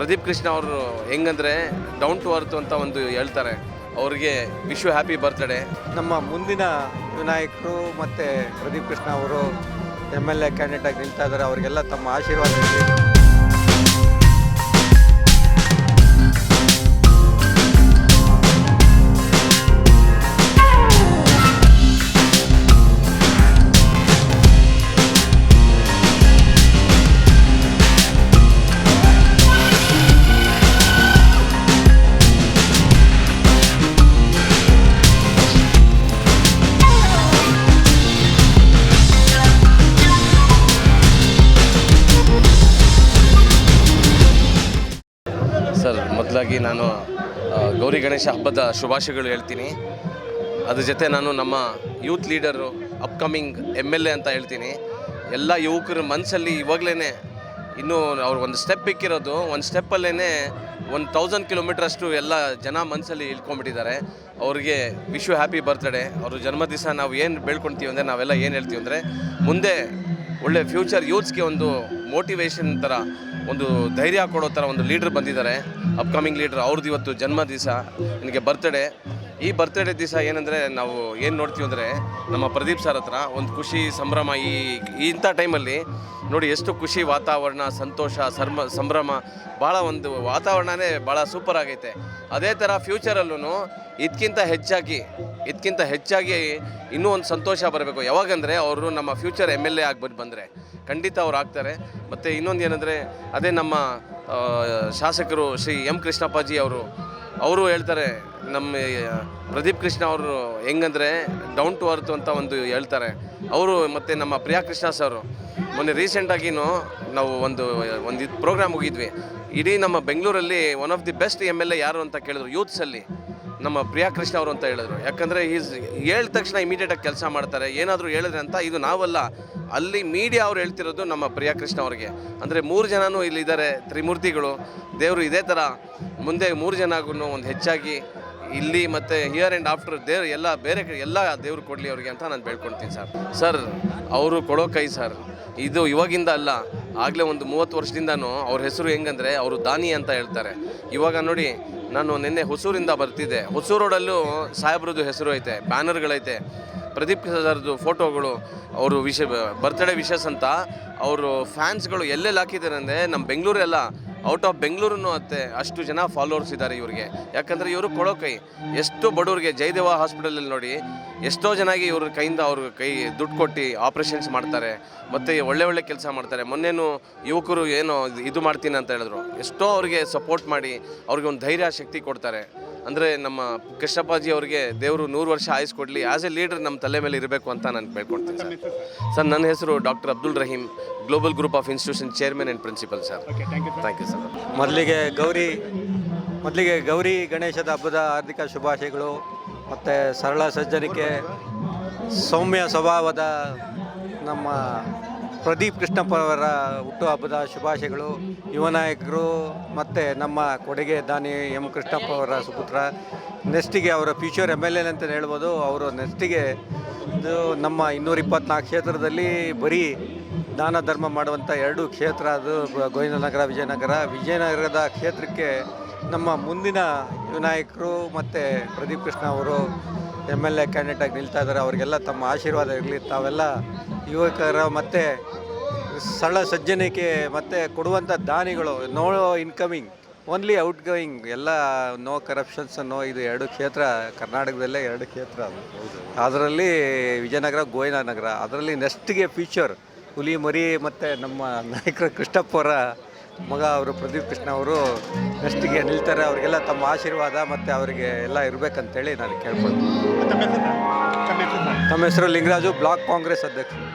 ಪ್ರದೀಪ್ ಕೃಷ್ಣ ಅವರು ಹೆಂಗಂದರೆ down to earth ಅಂತ ಒಂದು ಹೇಳ್ತಾರೆ. ಅವರಿಗೆ ವಿಶ್ವ ಹ್ಯಾಪಿ ಬರ್ತ್ಡೇ ನಮ್ಮ ಮುಂದಿನ ವಿನಾಯಕರು ಮತ್ತು ಪ್ರದೀಪ್ ಕೃಷ್ಣ ಅವರು ಎಂ ಎಲ್ ಎ ಕ್ಯಾಂಡಿಡೇಟ್ ಆಗಿ ನಿಲ್ತಾ ಇದ್ದಾರೆ. ಅವರಿಗೆಲ್ಲ ತಮ್ಮ ಆಶೀರ್ವಾದ. ಮೊದಲಾಗಿ ನಾನು ಗೌರಿ ಗಣೇಶ ಹಬ್ಬದ ಶುಭಾಶಯಗಳು ಹೇಳ್ತೀನಿ. ಅದ್ರ ಜೊತೆ ನಾನು ನಮ್ಮ youth leader upcoming M L A ಅಂತ ಹೇಳ್ತೀನಿ. ಎಲ್ಲ ಯುವಕರ ಮನಸ್ಸಲ್ಲಿ ಇವಾಗಲೇ ಇನ್ನೂ ಅವ್ರು ಒಂದು ಸ್ಟೆಪ್ ಇಕ್ಕಿರೋದು ಒಂದು ಸ್ಟೆಪ್ಪಲ್ಲೇ ಒಂದು ತೌಸಂಡ್ ಕಿಲೋಮೀಟರ್ ಅಷ್ಟು ಎಲ್ಲ ಜನ ಮನಸ್ಸಲ್ಲಿ ಇಳ್ಕೊಂಬಿಟ್ಟಿದ್ದಾರೆ ಅವ್ರಿಗೆ ವಿಶ್ವ ಹ್ಯಾಪಿ ಬರ್ತ್ಡೇ ಅವ್ರ ಜನ್ಮದಿವಸ ನಾವು ಏನು ಬೆಳ್ಕೊಳ್ತೀವಿ ಅಂದರೆ ನಾವೆಲ್ಲ ಏನು ಹೇಳ್ತೀವಿ ಅಂದರೆ ಮುಂದೆ ಒಳ್ಳೆ ಫ್ಯೂಚರ್ ಯೂತ್ಸ್ಗೆ ಒಂದು ಮೋಟಿವೇಶನ್ ಥರ, ಒಂದು ಧೈರ್ಯ ಕೊಡೋ ಥರ ಒಂದು ಲೀಡ್ರ್ ಬಂದಿದ್ದಾರೆ. ಅಪ್ಕಮಿಂಗ್ ಲೀಡರ್ ಅವ್ರದ್ದು ಇವತ್ತು ಜನ್ಮದಿವಸ ಬರ್ತಡೇ ಬರ್ತ್ಡೇ ಈ ಬರ್ತ್ಡೇ ದಿವಸ ಏನಂದರೆ ನಾವು ಏನು ನೋಡ್ತೀವಿ ಅಂದರೆ ನಮ್ಮ ಪ್ರದೀಪ್ ಸರ್ ಹತ್ರ ಒಂದು ಖುಷಿ ಸಂಭ್ರಮ ಈ ಇಂಥ ಟೈಮಲ್ಲಿ ನೋಡಿ ಎಷ್ಟು ಖುಷಿ ವಾತಾವರಣ, ಸಂತೋಷ, ಸರ್ಮ, ಸಂಭ್ರಮ ಭಾಳ ಒಂದು ವಾತಾವರಣನೇ ಭಾಳ ಸೂಪರ್ ಆಗೈತೆ. ಅದೇ ಥರ ಫ್ಯೂಚರಲ್ಲೂ ಇದಕ್ಕಿಂತ ಹೆಚ್ಚಾಗಿ ಇದಕ್ಕಿಂತ ಹೆಚ್ಚಾಗಿ ಇನ್ನೂ ಒಂದು ಸಂತೋಷ ಬರಬೇಕು. ಯಾವಾಗಂದರೆ ಅವರು ನಮ್ಮ ಫ್ಯೂಚರ್ ಎಂ ಎಲ್ ಎ ಆಗ್ಬಿಟ್ಟು ಬಂದರೆ. ಖಂಡಿತ ಅವ್ರು ಆಗ್ತಾರೆ. ಮತ್ತು ಇನ್ನೊಂದು ಏನಂದರೆ ಅದೇ ನಮ್ಮ ಶಾಸಕರು ಶ್ರೀ ಎಂ ಕೃಷ್ಣಪ್ಪಾಜಿ ಅವರು ಅವರು ಹೇಳ್ತಾರೆ, ನಮ್ಮ, ಪ್ರದೀಪ್ ಕೃಷ್ಣ ಅವರು ಹೆಂಗಂದರೆ ಡೌನ್ ಟು ಅರ್ತ್ ಅಂತ ಒಂದು ಹೇಳ್ತಾರೆ. ಅವರು ಮತ್ತು ನಮ್ಮ ಪ್ರಿಯಾ ಕೃಷ್ಣ ಸರ್, ಮೊನ್ನೆ ರೀಸೆಂಟಾಗಿಯೂ ನಾವು ಒಂದು ಒಂದು ಇದು ಪ್ರೋಗ್ರಾಮ್ ಹೋಗಿದ್ವಿ. ಇಡೀ ನಮ್ಮ ಬೆಂಗಳೂರಲ್ಲಿ one of the best M L A ಯಾರು ಅಂತ ಕೇಳಿದ್ರು ಯೂತ್ಸಲ್ಲಿ ನಮ್ಮ ಪ್ರಿಯಾ ಕೃಷ್ಣ ಅವರು ಅಂತ ಹೇಳಿದ್ರು. ಯಾಕಂದರೆ ಈಸ್ ಹೇಳಿದ ತಕ್ಷಣ ಇಮಿಡಿಯೇಟಾಗಿ ಕೆಲಸ ಮಾಡ್ತಾರೆ. ಏನಾದರೂ ಹೇಳಿದ್ರೆ ಅಂತ ಇದು ನಾವಲ್ಲ. ಅಲ್ಲಿ ಮೀಡಿಯಾ ಅವ್ರು ಹೇಳ್ತಿರೋದು ನಮ್ಮ ಪ್ರಿಯ ಕೃಷ್ಣ ಅವ್ರಿಗೆ. ಅಂದರೆ ಮೂರು ಜನನೂ ಇಲ್ಲಿದ್ದಾರೆ, ತ್ರಿಮೂರ್ತಿಗಳು. ದೇವರು ಇದೇ ಥರ ಮುಂದೆ ಮೂರು ಜನಗೂ ಒಂದು ಹೆಚ್ಚಾಗಿ ಇಲ್ಲಿ ಮತ್ತು ಹಿಯರ್ ಆ್ಯಂಡ್ ಆಫ್ಟರ್ ದೇವ್ರು ಎಲ್ಲ ಬೇರೆ ಎಲ್ಲ ದೇವರು ಕೊಡಲಿ ಅವ್ರಿಗೆ ಅಂತ ನಾನು ಬೇಡ್ಕೊಳ್ತೀನಿ ಸರ್ ಸರ್ ಅವರು ಕೊಡೋ ಕೈ ಸರ್ ಇದು ಇವಾಗಿಂದ ಅಲ್ಲ. ಆಗಲೇ ಒಂದು ಮೂವತ್ತು ವರ್ಷದಿಂದನೂ ಅವ್ರ ಹೆಸರು ಹೆಂಗಂದರೆ ಅವರು ದಾನಿ ಅಂತ ಹೇಳ್ತಾರೆ. ಇವಾಗ ನೋಡಿ, ನಾನು ನಿನ್ನೆ ಹೊಸೂರಿಂದ ಬರ್ತಿದ್ದೆ. ಹೊಸೂರು ರೋಡಲ್ಲೂ ಸಾಹೇಬ್ರದ್ದು ಹೆಸರು ಐತೆ, ಬ್ಯಾನರ್ಗಳೈತೆ. ಪ್ರದೀಪ್ ಸರ್ದು ಫೋಟೋಗಳು, ಅವರು ವಿಷ ಬರ್ತ್ಡೇ ವಿಶಸ್ ಅಂತ ಅವರು ಫ್ಯಾನ್ಸ್ಗಳು ಎಲ್ಲೆಲ್ಲಿ ಹಾಕಿದ್ದಾರೆ ಅಂದರೆ ನಮ್ಮ ಬೆಂಗಳೂರೆಲ್ಲ ಔಟ್ ಆಫ್ ಬೆಂಗಳೂರು ಅತ್ತೆ ಅಷ್ಟು ಜನ ಫಾಲೋವರ್ಸ್ ಇದ್ದಾರೆ ಇವರಿಗೆ. ಯಾಕಂದರೆ ಇವರು ಕೊಡೋ ಕೈ, ಎಷ್ಟು ಬಡವ್ರಿಗೆ ಜಯದೇವ ಹಾಸ್ಪಿಟಲಲ್ಲಿ ನೋಡಿ, ಎಷ್ಟೋ ಜನಾಗಿ ಇವ್ರ ಕೈಯಿಂದ ಅವ್ರ ಕೈ ದುಡ್ಡು ಕೊಟ್ಟು ಆಪ್ರೇಷನ್ಸ್ ಮಾಡ್ತಾರೆ, ಮತ್ತು ಒಳ್ಳೆ ಒಳ್ಳೆ ಕೆಲಸ ಮಾಡ್ತಾರೆ. ಮೊನ್ನೆನೂ ಯುವಕರು ಏನೋ ಇದು ಮಾಡ್ತೀನಿ ಅಂತ ಹೇಳಿದ್ರು. ಎಷ್ಟೋ ಅವ್ರಿಗೆ ಸಪೋರ್ಟ್ ಮಾಡಿ ಅವ್ರಿಗೆ ಒಂದು ಧೈರ್ಯ, ಶಕ್ತಿ ಕೊಡ್ತಾರೆ. ಅಂದರೆ ನಮ್ಮ ಕೃಷ್ಣಪ್ಪಾಜಿ ಅವರಿಗೆ ದೇವರು ನೂರು ವರ್ಷ ಆಯುಸ್ ಕೊಡಲಿ ಆ್ಯಸ್ ಎ ಲೀಡರ್ ನಮ್ಮ ತಲೆ ಮೇಲೆ ಇರಬೇಕು ಅಂತ ನಾನು ಬೇಡ್ಕೊಳ್ತೀನಿ ಸರ್. ಸರ್ ನನ್ನ ಹೆಸರು doctor Abdul Rahim global group of institution chairman and principal sir thank you sir ಮೊದಲಿಗೆ ಗೌರಿ ಮೊದಲಿಗೆ ಗೌರಿ ಗಣೇಶದ ಹಬ್ಬದ ಹಾರ್ದಿಕ ಶುಭಾಶಯಗಳು ಮತ್ತು ಸರಳ ಸಜ್ಜನಿಕೆ ಸೌಮ್ಯ ಸ್ವಭಾವದ ನಮ್ಮ ಪ್ರದೀಪ್ ಕೃಷ್ಣಪ್ಪ ಅವರ ಹುಟ್ಟುಹಬ್ಬದ ಶುಭಾಶಯಗಳು. ಯುವ ನಾಯಕರು ಮತ್ತು ನಮ್ಮ ಕೊಡುಗೆ ದಾನಿ ಎಂ ಕೃಷ್ಣಪ್ಪ ಅವರ ಸುಪುತ್ರ. ನೆಕ್ಸ್ಟಿಗೆ ಅವರ ಫ್ಯೂಚರ್ ಎಂ ಎಲ್ ಎ ಅಂತಲೇ ಹೇಳ್ಬೋದು. ಅವರು ನೆಕ್ಸ್ಟಿಗೆ ಇದು ನಮ್ಮ ಇನ್ನೂರ ಇಪ್ಪತ್ನಾಲ್ಕು ಕ್ಷೇತ್ರದಲ್ಲಿ ಬರೀ ದಾನ ಧರ್ಮ ಮಾಡುವಂಥ ಎರಡು ಕ್ಷೇತ್ರ. ಅದು ಗೋವಿಂದನಗರ, ವಿಜಯನಗರ. ವಿಜಯನಗರದ ಕ್ಷೇತ್ರಕ್ಕೆ ನಮ್ಮ ಮುಂದಿನ ವಿನಾಯಕರು ಮತ್ತು ಪ್ರದೀಪ್ ಕೃಷ್ಣ ಅವರು ಎಂ ಎಲ್ ಎ ಕ್ಯಾಂಡಿಡೇಟ್ ಆಗಿ ನಿಲ್ತಾ ಇದ್ದಾರೆ. ಅವರಿಗೆಲ್ಲ ತಮ್ಮ ಆಶೀರ್ವಾದ ಇರಲಿ. ತಾವೆಲ್ಲ ಯುವಕರ ಮತ್ತು ಸರಳ ಸಜ್ಜನಿಕೆ ಮತ್ತು ಕೊಡುವಂಥ ದಾನಿಗಳು. No incoming only outgoing ಎಲ್ಲ ನೋ ಕರಪ್ಷನ್ಸ್ ನೋ ಇದು ಎರಡು ಕ್ಷೇತ್ರ, ಕರ್ನಾಟಕದಲ್ಲೇ ಎರಡು ಕ್ಷೇತ್ರ. ಅದು ಅದರಲ್ಲಿ ವಿಜಯನಗರ ಗೋವಿಂದನಗರ ಅದರಲ್ಲಿ ನೆಕ್ಸ್ಟ್ಗೆ ಫ್ಯೂಚರ್ ಹುಲಿ, ಮರಿ ಮತ್ತು ನಮ್ಮ ನಾಯಕರ ಕೃಷ್ಣಪ್ಪ ಅವರ ಮಗ ಅವರು ಪ್ರದೀಪ್ ಕೃಷ್ಣ ಅವರು ನೆಸ್ಟಿಗೆ ನಿಲ್ತಾರೆ. ಅವರಿಗೆಲ್ಲ ತಮ್ಮ ಆಶೀರ್ವಾದ ಮತ್ತು ಅವರಿಗೆ ಎಲ್ಲ ಇರಬೇಕಂತೇಳಿ ನಾನು ಕೇಳ್ಕೊಳ್ತೀನಿ. ತಮ್ಮ ಹೆಸರು? ತಮ್ಮ ತಮ್ಮ ಹೆಸರು ಲಿಂಗರಾಜು ಬ್ಲಾಕ್ ಕಾಂಗ್ರೆಸ್ ಅಧ್ಯಕ್ಷರು.